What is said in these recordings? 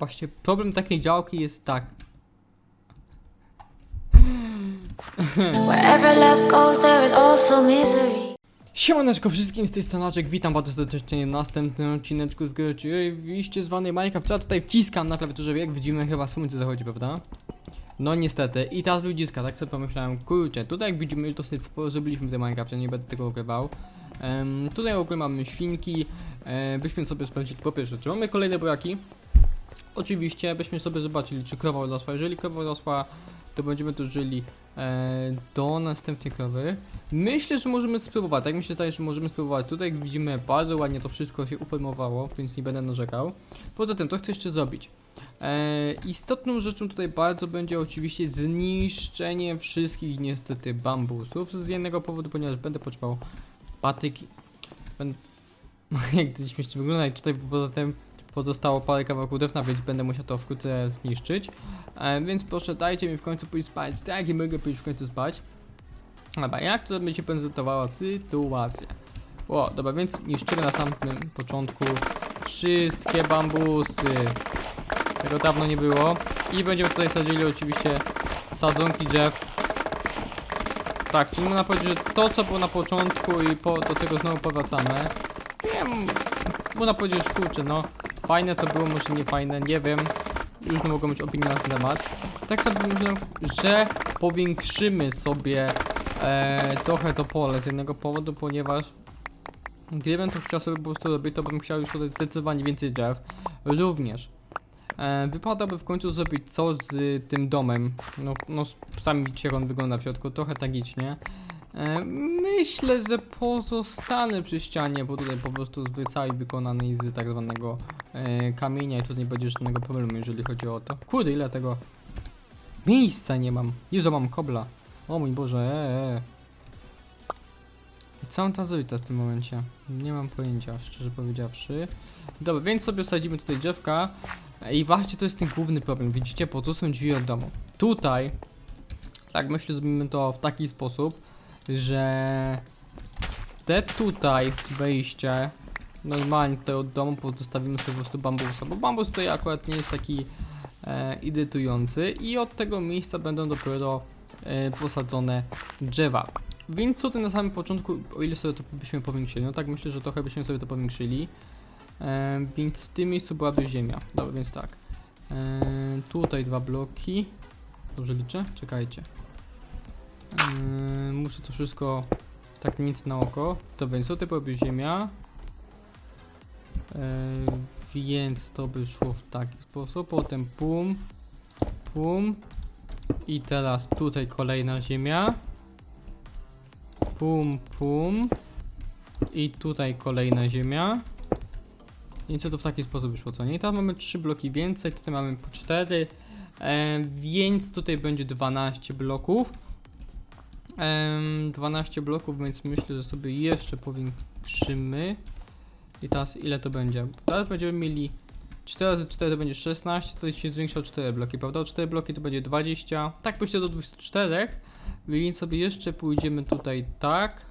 Właśnie problem takiej działki jest tak. Wherever love goes, there is also misery. Siemaneczko wszystkim z tej strony witam bardzo serdecznie w następnym odcineczku z gry oczywiście zwanej Minecraft. Ja tutaj wciskam na klawiaturze, jak widzimy chyba słońce zachodzi, prawda? No niestety, i teraz ludziska, tak sobie pomyślałem, kurczę, tutaj jak widzimy już dosyć sporo zrobiliśmy w Minecrafcie, nie będę tego ukrywał. Em, tutaj w ogóle mamy świnki, e, byśmy sobie sprawdzili po pierwsze, czy mamy kolejne braki. Oczywiście, byśmy sobie zobaczyli, czy krowa rosła. Jeżeli krowa rosła, to będziemy tu żyli e, do następnej krowy. Myślę, że możemy spróbować. Tak myślę tutaj, że możemy spróbować. Tutaj jak widzimy bardzo ładnie to wszystko się uformowało, więc nie będę narzekał. Poza tym, to chcę jeszcze zrobić. E, istotną rzeczą tutaj bardzo będzie oczywiście zniszczenie wszystkich niestety bambusów z jednego powodu, ponieważ będę potrzebował patyki. Będę... jak to śmiesznie wygląda i tutaj poza tym pozostało parę kawałków drewna, więc będę musiał to wkrótce zniszczyć. E, więc proszę dajcie mi w końcu pójść spać, tak i mogę pójść w końcu spać. Dobra, jak to będzie prezentowała sytuacja? O, dobra, więc niszczymy na samym początku wszystkie bambusy. Tego dawno nie było. I będziemy tutaj sadzili oczywiście sadzonki drzew. Tak, czyli można powiedzieć, że to co było na początku i po, do tego znowu powracamy. Nie wiem, można powiedzieć, kurczę, no fajne to było, może nie fajne, nie wiem. Różne mogą być opinie na ten temat. Tak sobie myślę, że powiększymy sobie e, trochę to pole z jednego powodu, ponieważ gdybym to chciał sobie po prostu robić, to bym chciał już tutaj zdecydowanie więcej drzew. Również e, wypadałoby w końcu zrobić co z tym domem. No, no sami widzicie on wygląda w środku, trochę tragicznie. E, myślę, że pozostanę przy ścianie, bo tutaj po prostu z cały wykonany z tak zwanego e, kamienia i tu nie będzie żadnego problemu, jeżeli chodzi o to. Kurde, ile tego miejsca nie mam. Jezu, mam kobla. O mój Boże, eee. Co mam tam zrobić w tym momencie? Nie mam pojęcia, szczerze powiedziawszy. Dobra, więc sobie sadzimy tutaj drzewka. I właśnie to jest ten główny problem. Widzicie, po tu są drzwi od domu. Tutaj, tak myślę, zrobimy to w taki sposób, że te tutaj wejście normalnie tutaj od domu pozostawimy sobie po prostu bambusa, bo bambus tutaj akurat nie jest taki e, i od tego miejsca będą dopiero e, posadzone drzewa. Więc tutaj na samym początku, o ile sobie to byśmy powiększyli, no tak myślę, że trochę byśmy sobie to powiększyli. E, więc w tym miejscu byłaby ziemia. Dobra, więc tak. E, tutaj dwa bloki. Dobrze liczę? Czekajcie. E, muszę to wszystko tak mniej na oko. To więc tutaj byłaby ziemia. E, więc to by szło w taki sposób. Potem pum, pum. I teraz tutaj kolejna ziemia. Pum, pum. I tutaj kolejna ziemia. Co to w taki sposób wyszło, co nie? I tam mamy 3 bloki więcej, tutaj mamy po 4, e, więc tutaj będzie 12 bloków. E, 12 bloków, więc myślę, że sobie jeszcze powiększymy. I teraz ile to będzie? Teraz będziemy mieli 4 razy 4 to będzie 16, to się zwiększa o 4 bloki, prawda? O 4 bloki to będzie 20. Tak myślę do 24, więc sobie jeszcze pójdziemy tutaj tak.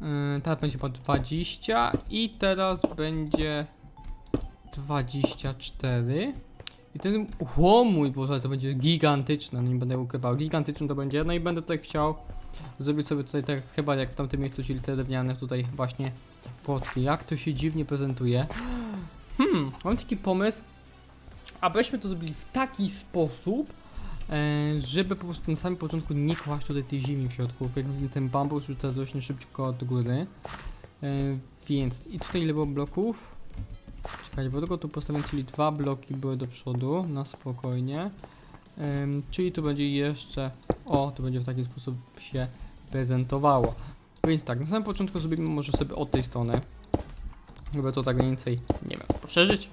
Yy, teraz będzie po 20 i teraz będzie 24. I ten, o mój Boże, to będzie gigantyczne, no nie będę ukrywał, gigantyczne to będzie, no i będę tutaj chciał zrobić sobie tutaj tak, chyba jak w tamtym miejscu, czyli te drewniane tutaj właśnie płotki, jak to się dziwnie prezentuje. Hmm, mam taki pomysł, abyśmy to zrobili w taki sposób, e, żeby po prostu na samym początku nie kłaść tutaj tej ziemi w środku. Jak widzimy ten bambus już teraz rośnie szybciutko od góry. E, więc i tutaj ile było bloków? Czekajcie, bo tylko tu postawiłem, czyli dwa bloki były do przodu, na spokojnie. Czyli tu będzie jeszcze, o, to będzie w taki sposób się prezentowało. Więc tak, na samym początku zrobimy może sobie od tej strony. Żeby to tak mniej więcej, nie wiem, poszerzyć.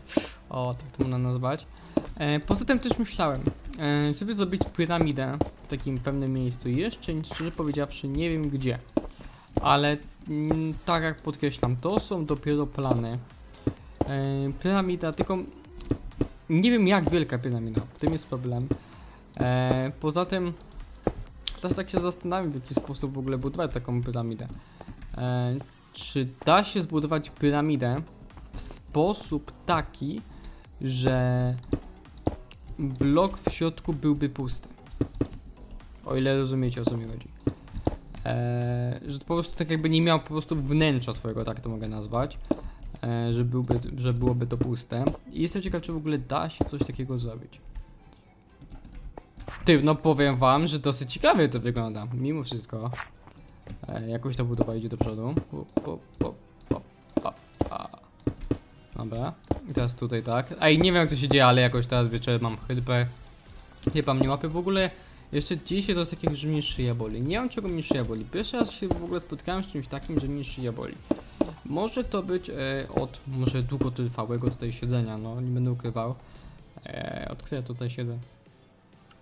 O, tak to można nazwać. E, poza tym też myślałem, e, żeby zrobić piramidę w takim pewnym miejscu. Jeszcze szczerze powiedziawszy nie wiem gdzie. Ale mm, tak jak podkreślam, to są dopiero plany. E, piramida, tylko nie wiem jak wielka piramida, w tym jest problem. E, poza tym też tak się zastanawiam w jaki sposób w ogóle budować taką piramidę. E, czy da się zbudować piramidę w sposób taki, że blok w środku byłby pusty. O ile rozumiecie o co mi chodzi. Eee, że to po prostu tak jakby nie miał po prostu wnętrza swojego, tak to mogę nazwać. Eee, że, byłby, że byłoby to puste. I jestem ciekaw, czy w ogóle da się coś takiego zrobić. Ty, no powiem wam, że dosyć ciekawie to wygląda, mimo wszystko. E, jakoś ta budowa idzie do przodu. Pa. Dobra. I teraz tutaj tak. Ej, nie wiem jak to się dzieje, ale jakoś teraz wieczorem mam chrypę. Chyba mnie łapie w ogóle. Jeszcze dzisiaj to jest takie, że mnie szyja boli. Nie wiem czego mnie szyja boli. Pierwszy raz się w ogóle spotkałem z czymś takim, że mnie szyja boli. Może to być e, od może długotrwałego tutaj siedzenia, no nie będę ukrywał. E, od której tutaj siedzę?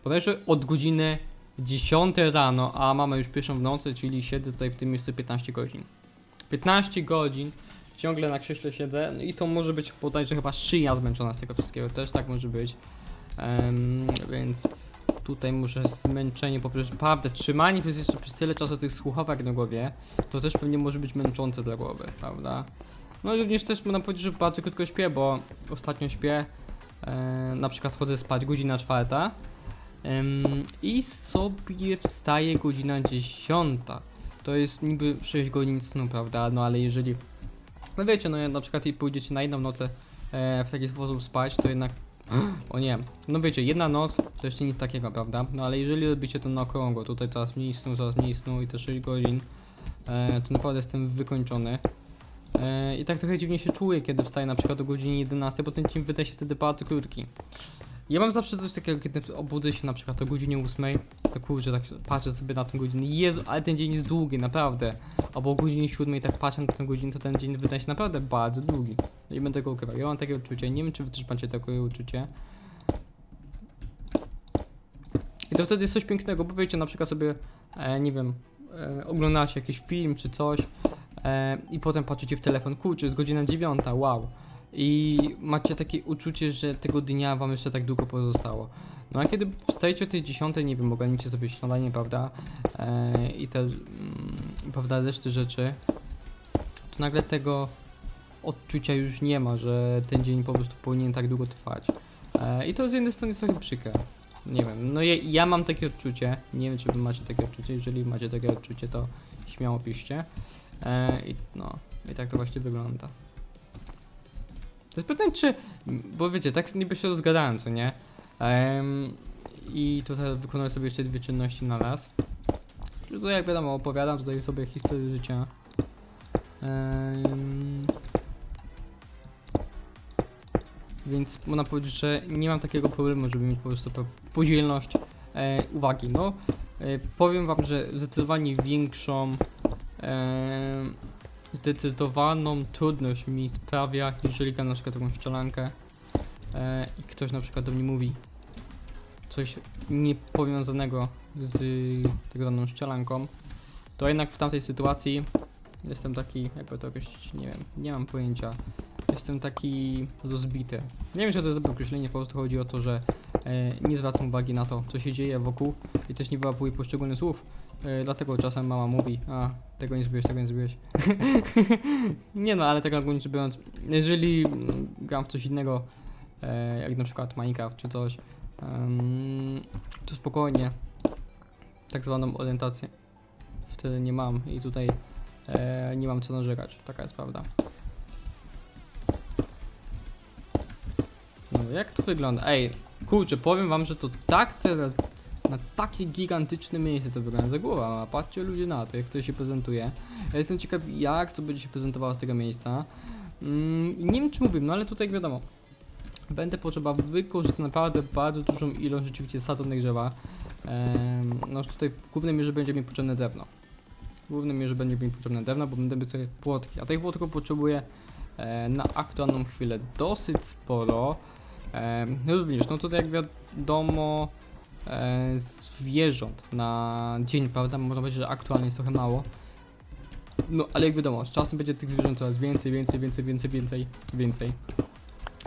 Podejrzewam od godziny 10 rano, a mamy już pierwszą w nocy, czyli siedzę tutaj w tym miejscu 15 godzin. 15 godzin ciągle na krześle siedzę no i to może być bodajże chyba szyja zmęczona z tego wszystkiego, też tak może być. Em, więc tutaj muszę zmęczenie po prostu, prawda, trzymanie przez jeszcze przez tyle czasu tych słuchawek na głowie, to też pewnie może być męczące dla głowy, prawda? No i również też można powiedzieć, że bardzo krótko śpię, bo ostatnio śpię, e, na przykład chodzę spać godzina czwarta, Ym, I sobie wstaje godzina 10. To jest niby 6 godzin snu, prawda? No ale jeżeli. No wiecie, no na przykład i pójdziecie na jedną nocę e, w taki sposób spać, to jednak. O nie. No wiecie, jedna noc to jeszcze nic takiego, prawda? No ale jeżeli robicie to na okrągło, tutaj coraz mniej snu, coraz mniej snu i te 6 godzin, e, to naprawdę jestem wykończony. E, I tak trochę dziwnie się czuję, kiedy wstaję na przykład o godzinie 11, bo ten dzień wydaje się wtedy bardzo krótki. Ja mam zawsze coś takiego, kiedy obudzę się na przykład o godzinie 8, to kurczę, tak patrzę sobie na tę godzinę, Jezu, ale ten dzień jest długi, naprawdę. Albo o godzinie 7 tak patrzę na tę godzinę, to ten dzień wydaje się naprawdę bardzo długi. Nie będę tego ukrywał, ja mam takie uczucie, nie wiem czy wy też macie takie uczucie. I to wtedy jest coś pięknego, bo wiecie, na przykład sobie, e, nie wiem, e, oglądacie jakiś film czy coś e, i potem patrzycie w telefon, kurczę, jest godzina 9, wow. I macie takie uczucie, że tego dnia wam jeszcze tak długo pozostało. No a kiedy wstajecie o tej 10, nie wiem, ogarnicie sobie śniadanie, prawda? E, I te, mm, prawda, reszty rzeczy, to nagle tego odczucia już nie ma, że ten dzień po prostu powinien tak długo trwać. E, I to z jednej strony jest trochę przykre. Nie wiem, no ja, ja mam takie odczucie, nie wiem czy wy macie takie odczucie, jeżeli macie takie odczucie to śmiało piszcie. E, I no, i tak to właśnie wygląda. To jest pytanie, czy. Bo wiecie, tak niby się rozgadałem, co nie? Em, I tutaj wykonuję sobie jeszcze dwie czynności na raz. Tutaj, jak wiadomo, opowiadam tutaj sobie historię życia. Em, więc można powiedzieć, że nie mam takiego problemu, żeby mieć po prostu podzielność e, uwagi. No, e, powiem wam, że zdecydowanie większą. em, zdecydowaną trudność mi sprawia, jeżeli gram na przykład taką szczelankę e, i ktoś na przykład do mnie mówi coś niepowiązanego z tego daną szczelanką, to jednak w tamtej sytuacji jestem taki, jakby to jakoś, nie wiem, nie mam pojęcia, jestem taki rozbity. Nie wiem, czy to jest dobre określenie, po prostu chodzi o to, że e, nie zwracam uwagi na to, co się dzieje wokół i też nie wyłapuję poszczególnych słów, e, dlatego czasem mama mówi, a tego nie zrobiłeś, tego nie zrobiłeś. nie no, ale tak ogólnie rzecz biorąc, jeżeli gram w coś innego, e, jak na przykład Minecraft czy coś, em, to spokojnie tak zwaną orientację wtedy nie mam i tutaj e, nie mam co narzekać, taka jest prawda. No jak to wygląda? Ej, kurczę, powiem wam, że to tak teraz na takie gigantyczne miejsce to wygląda głowa, a patrzcie ludzie na to, jak to się prezentuje. Ja jestem ciekaw, jak to będzie się prezentowało z tego miejsca. Mm, nie wiem, czy mówię, no ale tutaj wiadomo, będę potrzeba wykorzystać naprawdę bardzo dużą ilość rzeczywiście sadzonych drzewa. Em, no tutaj w głównej mierze będzie mi potrzebne drewno. W głównej mierze będzie mi potrzebne drewno, bo będę mieć sobie płotki, a tych płotków potrzebuję e, na aktualną chwilę dosyć sporo. Em, również, no tutaj jak wiadomo, e, zwierząt na dzień, prawda? Można powiedzieć, że aktualnie jest trochę mało. No, ale jak wiadomo, z czasem będzie tych zwierząt coraz więcej, więcej, więcej, więcej, więcej, więcej.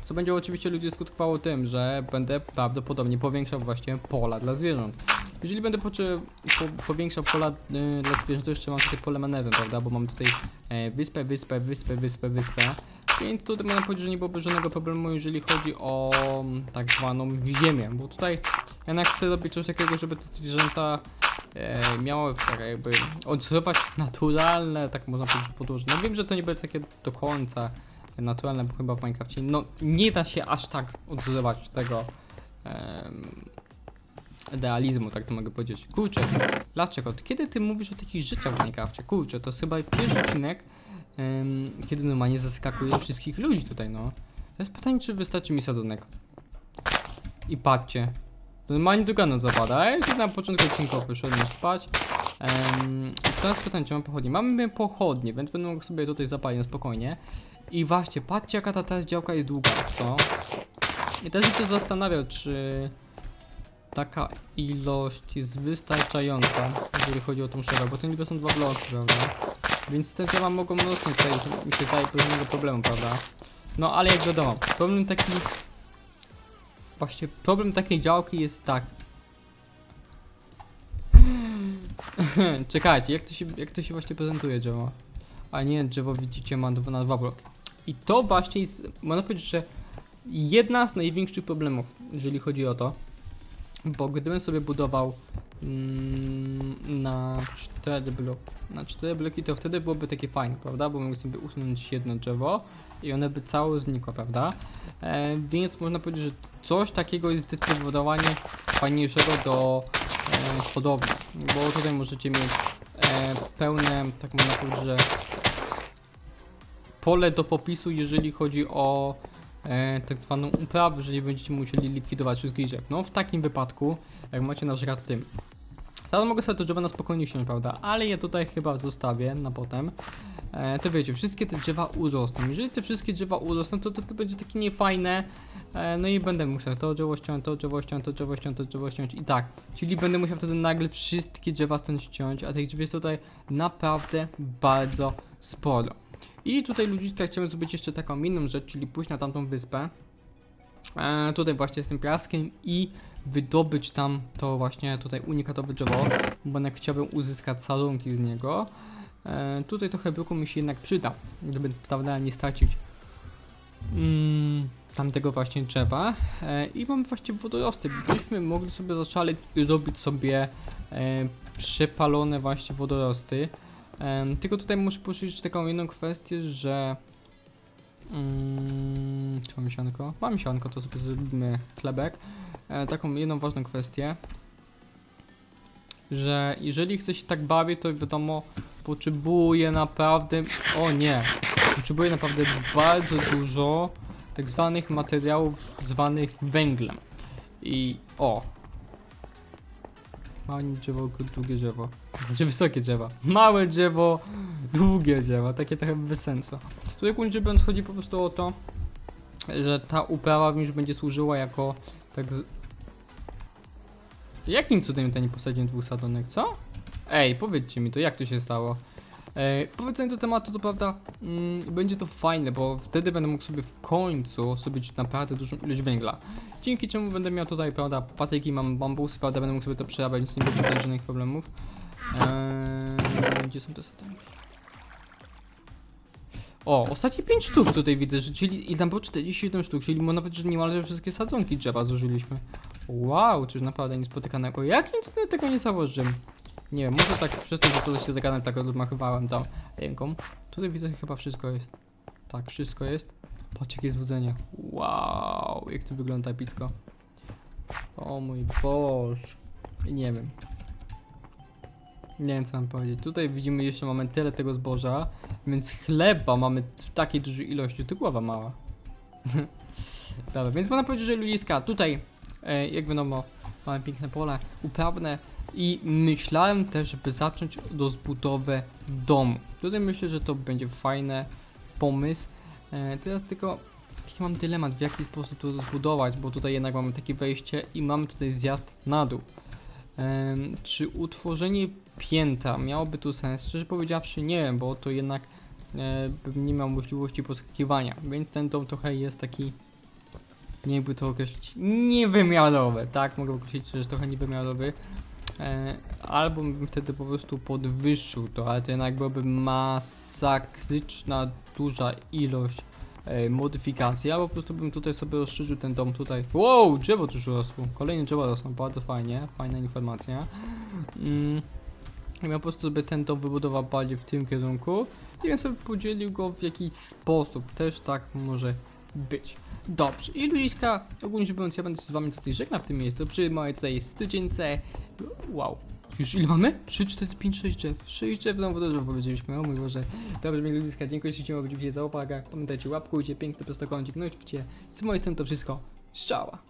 Co będzie oczywiście ludzi skutkowało tym, że będę prawdopodobnie powiększał właśnie pola dla zwierząt. Jeżeli będę poczy- po, powiększał pola y, dla zwierząt, to jeszcze mam tutaj pole manewru, prawda? Bo mam tutaj e, wyspę, wyspę, wyspę, wyspę, wyspę. Więc tutaj można powiedzieć, że nie byłoby żadnego problemu, jeżeli chodzi o mm, tak zwaną ziemię, bo tutaj jednak chcę robić coś takiego, żeby te zwierzęta e, miały tak jakby odczuwać naturalne, tak można powiedzieć, podłoże. No wiem, że to nie będzie takie do końca naturalne, bo chyba w Minecrafcie, no nie da się aż tak odwzorować tego em, idealizmu, tak to mogę powiedzieć. Kurczę, dlaczego? Kiedy ty mówisz o takich rzeczach w Minecrafcie? Kurczę, to jest chyba pierwszy odcinek, kiedy normalnie zaskakuje wszystkich ludzi tutaj, no. To jest pytanie, czy wystarczy mi sadzonek. I patrzcie. Normalnie druga noc zapada, ja już na początku odcinka poszedłem spać. Um, teraz pytanie, czy mam pochodnie? Mamy pochodnie, więc będę mógł sobie tutaj zapalić na spokojnie. I właśnie, patrzcie jaka ta teraz działka jest długa, co? I też się zastanawiał, czy taka ilość jest wystarczająca, jeżeli chodzi o tą szereg, bo to niby są dwa bloki, prawda? Więc te drzewa mogą rosnąć tutaj, mi się zdaje, bez żadnego problemu, prawda? No ale jak wiadomo, problem taki... Właśnie, problem takiej działki jest tak. Czekajcie, jak to, się, jak to się właśnie prezentuje drzewo? A nie, drzewo widzicie ma na dwa bloki. I to właśnie jest, można powiedzieć, że jedna z największych problemów, jeżeli chodzi o to. Bo gdybym sobie budował mm, na 4 bloki, na 4 bloki, to wtedy byłoby takie fajne, prawda? Bo mógłbym sobie usunąć jedno drzewo i one by całe znikło, prawda? E, więc można powiedzieć, że coś takiego jest zdecydowanie fajniejszego do e, hodowli, bo tutaj możecie mieć e, pełne, tak można powiedzieć, że pole do popisu, jeżeli chodzi o e, tak zwaną uprawę, że nie będziecie musieli likwidować wszystkich drzew. No w takim wypadku, jak macie na przykład tym. Teraz mogę sobie to drzewo na spokojnie ściąć, prawda? Ale ja tutaj chyba zostawię na potem. E, to wiecie, wszystkie te drzewa urosną. Jeżeli te wszystkie drzewa urosną, to to, to będzie takie niefajne. E, no i będę musiał to drzewo ściąć, to drzewo ściąć, to drzewo ściąć, to drzewo ściąć i tak. Czyli będę musiał wtedy nagle wszystkie drzewa stąd ściąć, a tych drzew jest tutaj naprawdę bardzo sporo. I tutaj ludziska chciałem zrobić jeszcze taką inną rzecz, czyli pójść na tamtą wyspę. E, tutaj właśnie z tym piaskiem i wydobyć tam to właśnie tutaj unikatowe drzewo, bo jednak chciałbym uzyskać sadzonki z niego. E, tutaj trochę bruku mi się jednak przyda, żeby prawda nie stracić mm, tamtego właśnie drzewa. E, I mamy właśnie wodorosty. Byśmy mogli sobie zaszaleć i robić sobie e, przepalone właśnie wodorosty. Em, tylko tutaj muszę poruszyć taką jedną kwestię, że. Mm, czy mam sianko? Mam sianko, to sobie zrobimy chlebek. E, taką jedną ważną kwestię, że jeżeli ktoś się tak bawi, to wiadomo, potrzebuje naprawdę. O nie! Potrzebuje naprawdę bardzo dużo tak zwanych materiałów zwanych węglem. I o, Małe drzewo, długie drzewo. Znaczy wysokie drzewa. Małe drzewo, długie drzewo. Takie trochę bez sensu. Tutaj kulczy biorąc chodzi po prostu o to, że ta uprawa już będzie służyła jako tak z... Jakim cudem ten nie posadziłem dwóch co? Ej, powiedzcie mi to, jak to się stało? E, powiedzenie do tematu, to prawda, mm, będzie to fajne, bo wtedy będę mógł sobie w końcu zrobić naprawdę dużą ilość węgla. Dzięki czemu będę miał tutaj, prawda, patyki, mam bambusy, prawda, będę mógł sobie to przerabiać, więc nie będzie tutaj żadnych problemów. Eee, gdzie są te satanki? O, ostatnie 5 sztuk tutaj widzę, że czyli i tam było 47 sztuk, czyli można powiedzieć, że niemalże wszystkie sadzonki drzewa zużyliśmy. Wow, coś naprawdę niespotykanego. Jakim cudem tego nie założyłem? Nie wiem, może tak przez to, że to się zagadam, tak odmachywałem tam ręką. Tutaj widzę chyba wszystko jest. Tak, wszystko jest. Patrz jakie złudzenie. Wow, jak to wygląda epicko. O mój Boże. Nie wiem. Nie wiem co mam powiedzieć. Tutaj widzimy jeszcze mamy tyle tego zboża, więc chleba mamy w takiej dużej ilości. To głowa mała. Dobra, więc można powiedzieć, że ludziska tutaj, e, jak wiadomo, mamy piękne pole uprawne i myślałem też, żeby zacząć rozbudowę domu. Tutaj myślę, że to będzie fajny pomysł. E, teraz tylko taki mam dylemat, w jaki sposób to zbudować, bo tutaj jednak mamy takie wejście i mamy tutaj zjazd na dół. Em, czy utworzenie piętra miałoby tu sens? Szczerze powiedziawszy nie wiem, bo to jednak e, nie miał możliwości poskakiwania, więc ten dom trochę jest taki, nie jakby to określić, niewymiarowy, tak? Mogę określić, że jest trochę niewymiarowy. E, albo bym wtedy po prostu podwyższył to, ale to jednak byłaby masakryczna duża ilość e, modyfikacje, albo po prostu bym tutaj sobie rozszerzył ten dom tutaj. Wow, drzewo tu już rosło. Kolejne drzewa rosną, bardzo fajnie, fajna informacja. Mm. Ja po prostu sobie ten dom wybudował bardziej w tym kierunku i ja sobie podzielił go w jakiś sposób. Też tak może być. Dobrze. I ludziska, ogólnie rzecz biorąc, ja będę się z wami tutaj żegnał w tym miejscu. Przy mojej tutaj studzience. Wow. Już ile mamy? 3, 4, 5, 6 drzew. 6 drzew znowu drzewo powiedzieliśmy, o mój Boże. Dobrze, mi ludziska, dziękuję ślicznie za uwagę. Pamiętajcie, łapkujcie, piękny prostokącik. No i oczywiście z mojej strony to wszystko. Strzała.